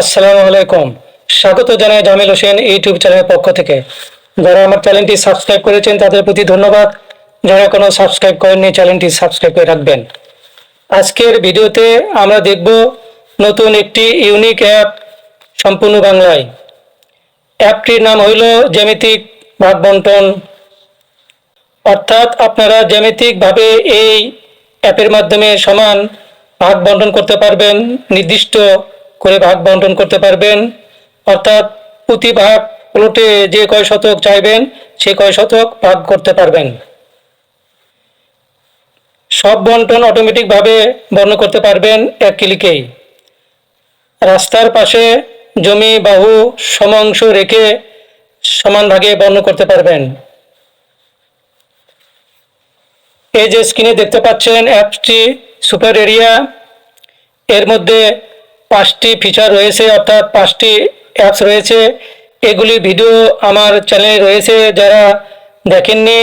আসসালামু আলাইকুম। স্বাগত জানাই জামিল হোসেন ইউটিউব চ্যানেলের পক্ষ থেকে। যারা আমার চ্যানেলটি সাবস্ক্রাইব করেছেন, তাদের প্রতি ধন্যবাদ। যারা কোনো সাবস্ক্রাইব করেননি, চ্যানেলটি সাবস্ক্রাইব করে রাখবেন। আজকের ভিডিওতে আমরা দেখব নতুন একটি ইউনিক অ্যাপ সম্পূর্ণ বাংলায়। অ্যাপটির নাম হইল জ্যামিতিক ভাগ বন্টন অর্থাৎ আপনারা জ্যামিতিকভাবে এই অ্যাপের মাধ্যমে সমান ভাগ বন্টন করতে পারবেন। নির্দিষ্ট করে ভাগ বন্টন করতে পারবেন। অর্থাৎ প্রতি ভাগ প্লটে যে কয় শতক চাইবেন, সে কয় শতক ভাগ করতে পারবেন। সব বন্টন অটোমেটিকভাবে বর্ণ করতে পারবেন এক ক্লিকেই। রাস্তার পাশে জমি, বাহু সমাংশ রেখে সমান ভাগে বর্ণ করতে পারবেন। এই যে স্ক্রিনে দেখতে পাচ্ছেন অ্যাপসটি সুপার এরিয়া, এর মধ্যে পাঁচটি ফিচার রয়েছে, অর্থাৎ পাঁচটি অ্যাপস রয়েছে। এগুলি ভিডিও আমার চ্যানেলে রয়েছে, যারা দেখেননি,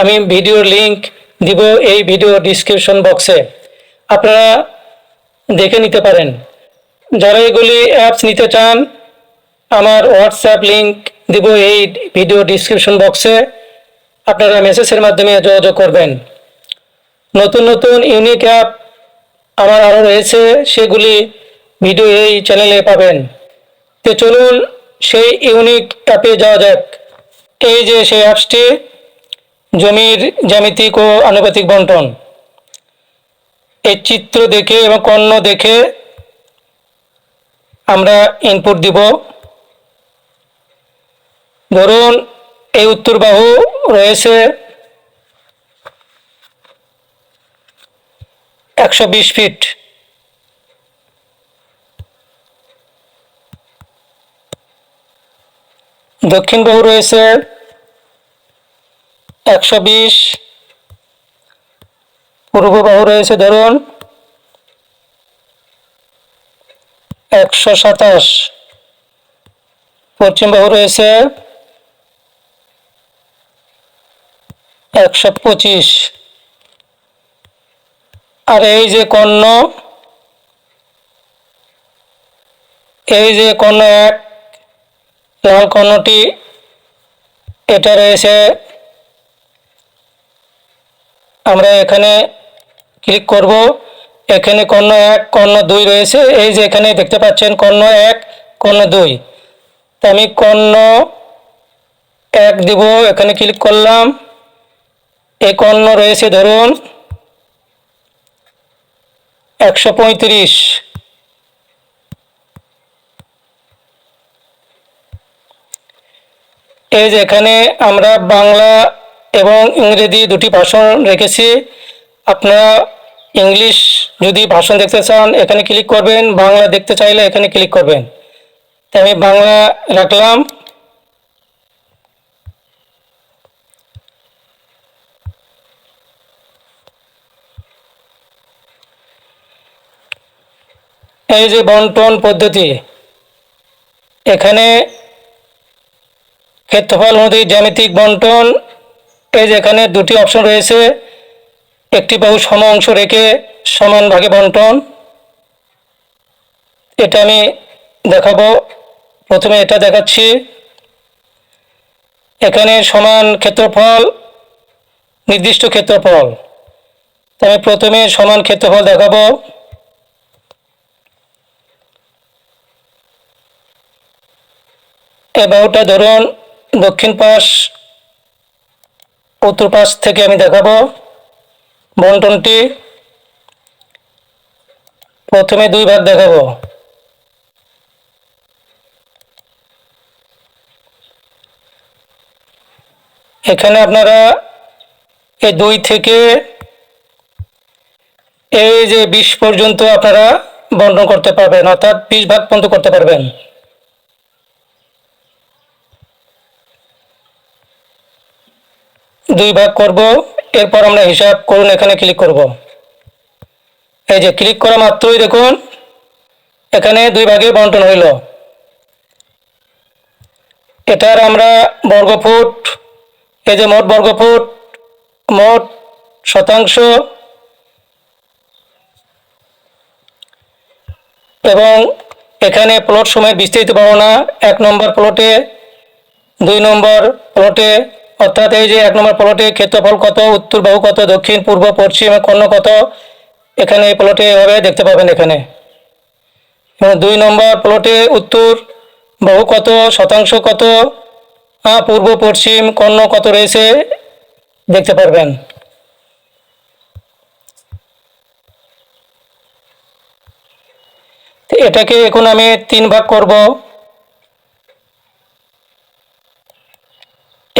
আমি ভিডিওর লিংক দিব এই ভিডিও ডিসক্রিপশন বক্সে আপনারা দেখে নিতে পারেন। যারা এগুলি অ্যাপস নিতে চান, আমার হোয়াটসঅ্যাপ লিংক দিব এই ভিডিও ডিসক্রিপশন বক্সে আপনারা মেসেজের মাধ্যমে যোগাযোগ করবেন। নতুন নতুন ইউনিক অ্যাপ আমার আরও রয়েছে, সেগুলি ভিডিও এই চ্যানেলে পাবেন। তো চলুন সেই ইউনিক অ্যাপে যাওয়া যাক। এই যে সেই অ্যাপসটি জমির জ্যামিতিক ও আনুপাতিক বন্টন। এই চিত্র দেখে এবং কর্ণ দেখে আমরা ইনপুট দিব। ধরুন, এই উত্তর বাহু রয়েছে একশো বিশ ফিট দক্ষিণ বাহু রয়েছে একশো বিশ, পূর্ব বাহু রয়েছে ধরুন একশো সাতাশ, পশ্চিম বাহু রয়েছে একশো পঁচিশ। আর এই যে কর্ণ, এই যে কর্ণ এক লাল কর্ণটি এটা রয়েছে। আমরা এখানে ক্লিক করব। এখানে কর্ণ এক, কর্ণ দুই রয়েছে। এই যে এখানে দেখতে পাচ্ছেন কর্ণ এক, কর্ণ দুই। তা আমি কর্ণ এক দিব। এখানে ক্লিক করলাম। এই কর্ণ রয়েছে ধরুন একশো পঁয়ত্রিশ। যে এখানে আমরা বাংলা এবং ইংরেজি দুটি ভাষণ রেখেছি। আপনারা ইংলিশ যদি ভাষণ দেখতে চান, এখানে ক্লিক করবেন। বাংলা দেখতে চাইলে এখানে ক্লিক করবেন। তাই আমি বাংলা রাখলাম। এই যে বন্টন পদ্ধতি। এখানে ক্ষেত্রফল অনুযায়ী জ্যামিতিক বন্টন। এই যে এখানে দুটি অপশন রয়েছে। একটি বাহু সম অংশ রেখে সমান ভাগে বন্টন। এটা আমি দেখাবো। প্রথমে এটা দেখাচ্ছি। এখানে সমান ক্ষেত্রফল, নির্দিষ্ট ক্ষেত্রফল। তো আমি প্রথমে সমান ক্ষেত্রফল দেখাবো। এই বাহুটা ধরুন দক্ষিণ পাশ, উত্তর পাশ থেকে আমি দেখাবো বন্টনটি। প্রথমে দুই ভাগ দেখাবো। এখানে আপনারা এই দুই থেকে এই যে বিশ পর্যন্ত আপনারা বন্টন করতে পারবেন, অর্থাৎ বিশ ভাগ পর্যন্ত করতে পারবেন। দুই ভাগ করব, এরপর আমরা হিসাব করুন এখানে ক্লিক করব। এই যে ক্লিক করা মাত্রই দেখুন, এখানে দুই ভাগে বন্টন হইল। এটার আমরা বর্গফুট, এই যে মোট বর্গফুট, মোট শতাংশ, এবং এখানে প্লট সময়ের বিস্তারিত বর্ণনা, এক নম্বর প্লটে দুই নম্বর প্লটে অর্থাৎ এই যে এক নম্বর প্লটে ক্ষেত্রফল কত, উত্তর বাহু কত, দক্ষিণ, পূর্ব, পশ্চিম, কর্ণ কত, এখানে এই প্লটে এভাবে দেখতে পাবেন এখানে। এবং দুই নম্বর প্লটে উত্তর বাহু কত, শতাংশ কত পূর্ব, পশ্চিম, কর্ণ কত রয়েছে, দেখতে পারবেন। এটাকে এখন আমি তিন ভাগ করব।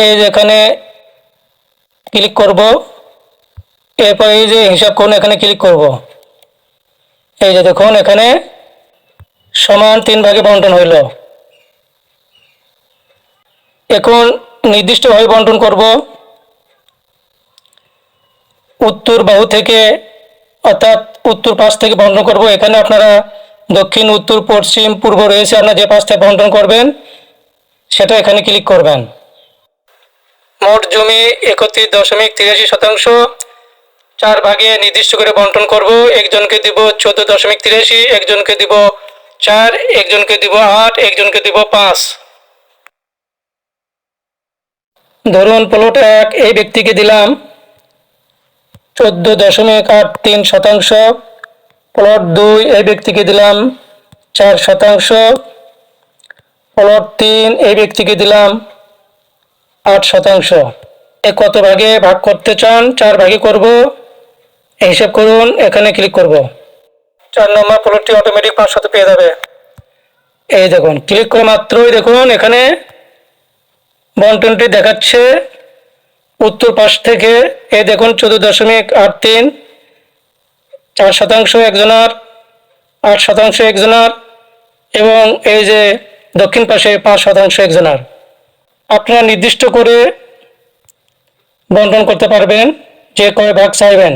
এই যে এখানে ক্লিক করব। এরপর এই যে হিসাব করুন, এখানে ক্লিক করব। এই যে দেখুন, এখানে সমান তিন ভাগে বন্টন হইল। এখন নির্দিষ্টভাবে বন্টন করব। উত্তর বাহু থেকে, অর্থাৎ উত্তর পাশ থেকে বন্টন করব। এখানে আপনারা দক্ষিণ, উত্তর, পশ্চিম, পূর্ব রয়েছে, আপনারা যে পাশ থেকে বন্টন করবেন, সেটা এখানে ক্লিক করবেন। মোট জমি একত্রিশ দশমিক তিরাশি শতাংশ। চার ভাগে নির্দিষ্ট করে বন্টন করব। একজনকে দিব চোদ্দ দশমিক তিরাশি, একজনকে দিব চার, একজনকে দিব আট, একজনকে দিব পাঁচ। ধরুন প্লট এক, এই ব্যক্তিকে দিলাম চোদ্দ দশমিক আট তিন শতাংশ। প্লট দুই, এই ব্যক্তিকে দিলাম চার শতাংশ। প্লট তিন, এই ব্যক্তিকে দিলাম আট শতাংশ। এ কত ভাগে ভাগ করতে চান? চার ভাগে করব। হিসাব করুন, এখানে ক্লিক করব। চার নম্বর প্লটটি অটোমেটিক পাঁচ শত পেয়ে যাবে। এই দেখুন ক্লিক করে মাত্রই দেখুন, এখানে বন্টনটি দেখাচ্ছে। উত্তর পাশ থেকে, এই দেখুন, চোদ্দ দশমিক আট তিন। চার শতাংশ একজনার, আট শতাংশ একজনার, এবং এই যে দক্ষিণ পাশে পাঁচ শতাংশ একজনার। আপনারা নির্দিষ্ট করে বন্টন করতে পারবেন যে কয় ভাগ চাইবেন।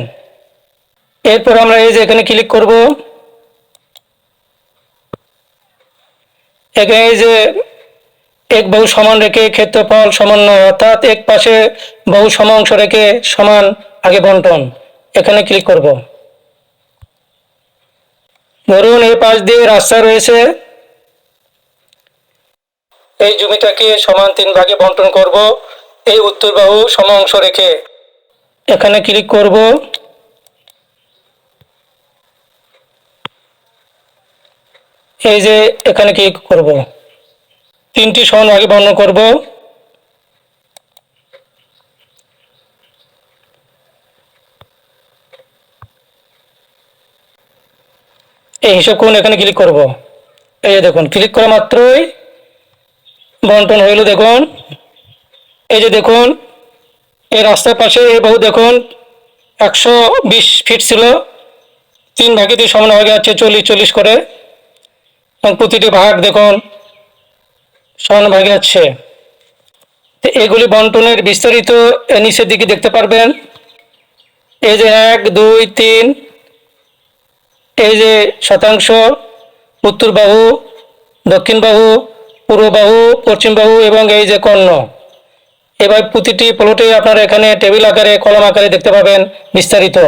এরপর আমরা এই যে এখানে ক্লিক করব। এখানে এই যে এক বহু সমান রেখে ক্ষেত্রফল সমন্বয় অর্থাৎ এক পাশে বহু সম অংশ রেখে সমান আগে বন্টন। এখানে ক্লিক করব। ধরুন এই পাশ দিয়ে রাস্তা রয়েছে। এই জমিটাকে সমান তিন ভাগে বন্টন করব। এই উত্তর বাহু সম অংশ রেখে। এখানে ক্লিক করব? এই যে এখানে ক্লিক করব? তিনটি সমান ভাগে বর্ণন করব। এই হিসাব করুন এখানে ক্লিক করব? এই দেখুন ক্লিক করা মাত্রই বন্টন হইল, দেখুন। এই যে দেখুন, এই রাস্তার পাশে এই বহু দেখুন, একশো বিশ ফিট ছিল। তিন ভাগে দিয়ে সমান ভাগে আছে চল্লিশ চল্লিশ করে। এবং প্রতিটি ভাগ দেখুন, সমান ভাগে আছে। তো এগুলি বন্টনের বিস্তারিত নিচের দিকে দেখতে পারবেন। এই যে এক, দুই, তিন, এই যে শতাংশ, উত্তর বাহু, দক্ষিণ বাহু পূর্ব বাহু, পশ্চিম বাহু এবং এই যে কর্ণ। এবার প্রতিটি প্লটে আপনারা এখানে টেবিল আকারে কলম আকারে দেখতে পাবেন বিস্তারিত।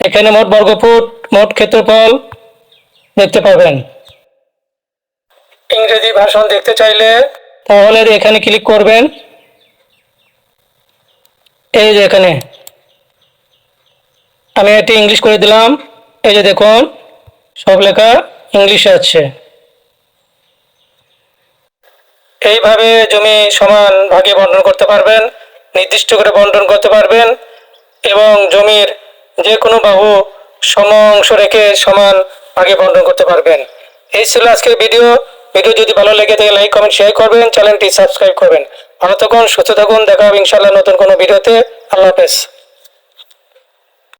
এখানে মোট বর্গফুট, মোট ক্ষেত্রফল দেখতে পাবেন। ইংরেজি ভাষণ দেখতে চাইলে তাহলে এখানে ক্লিক করবেন। এই যে এখানে। আমি এটি ইংলিশ করে দিলাম। এই যে দেখুন, সব লেখা ইংলিশে আছে। এইভাবে জমি সমান ভাগে বন্টন করতে পারবেন, নির্দিষ্ট করে বন্টন করতে পারবেন এবং জমির যে কোনো বাহু সম অংশ রেখে সমান ভাগে বন্টন করতে পারবেন। এই ছিল আজকের ভিডিও। ভিডিও যদি ভালো লেগে থাকে, লাইক, কমেন্ট শেয়ার করবেন। চ্যানেলটি সাবস্ক্রাইব করবেন। ভালো থাকুন, সুস্থ থাকুন। দেখা হবে ইনশাল্লাহ নতুন কোনো ভিডিওতে। আল্লাহ হাফেজ।